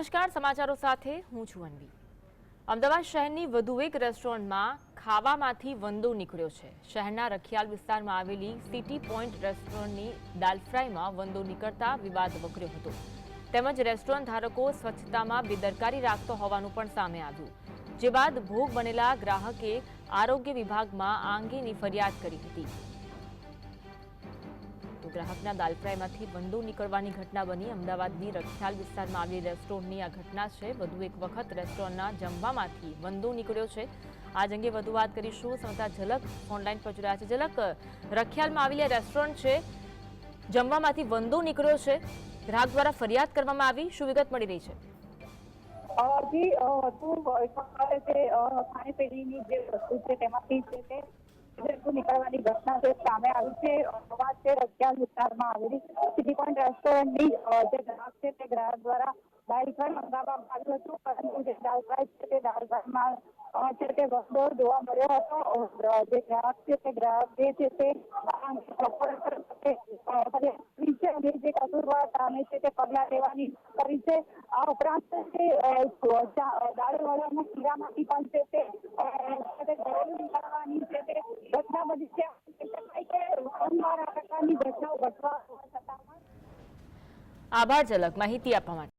નમસ્કાર, સમાચારો સાથે હું છું અનવી. અમદાવાદ શહેરની વધુ એક રેસ્ટોરન્ટમાં ખાવામાંથી વંદો નીકળ્યો છે. શહેરના રખિયાલ વિસ્તારમાં આવેલી સિટી પોઈન્ટ રેસ્ટોરન્ટની દાલ ફ્રાયમાં વંદો નીકળતા વિવાદ વકર્યો હતો. તેમજ રેસ્ટોરન્ટ ધારકો સ્વચ્છતામાં બેદરકારી રાખતો હોવાનું પણ સામે આવ્યું. જે બાદ ભોગ બનેલા ગ્રાહકે આરોગ્ય વિભાગમાં આ અંગેની ફરિયાદ કરી હતી. તો ગ્રાહકના દાલ ફ્રાયમાંથી વંદો નીકળવાની ઘટના બની. અમદાવાદની રખિયાલ વિસ્તારમાં આવેલી રેસ્ટોરન્ટની આ ઘટના છે. વધુ એક વખત રેસ્ટોરન્ટના જમવામાંથી વંદો નીકળ્યો છે. આજ અંગે વધુ વાત કરીશું. સમતા ઝલક ઓનલાઈન પહોંચી રહ્યા છે. ઝલક, રખિયાલમાં આવેલી આ રેસ્ટોરન્ટ છે. જમવામાંથી વંદો નીકળ્યો છે. ગ્રાહક દ્વારા ફરિયાદ કરવામાં આવી. શું વિગત મળી રહી છે? જી વધુ જે વસ્તુ છે તેમાંથી છે તે વસ્તુ નીકળવાની ઘટના જે સામે આવી છે, અમદાવાદ છે રખિયાલ વિસ્તારમાં આવેલી સિટી પોઈન્ટ રેસ્ટોરન્ટની જે ગ્રાહક છે તે ગ્રાહક દ્વારા દાલ ફ્રાય મંગાવવામાં આવ્યું હતું, પરંતુ જે દાલ ફ્રાય છે તે દાલ ફ્રાયમાં છે તે વસ્તુઓ જોવા મળ્યો હતો. જે ગ્રાહક છે તે ગ્રાહક જે છે તે જે લેવાની કરી છે. આ ઉપરાંત તે દાળવાળાના ખીરામાંથી પણ છે તે અ, છે તે ઘરેલું નીકળવાની છે તે આભાર ઝલક. માહિતી આપવા માટે.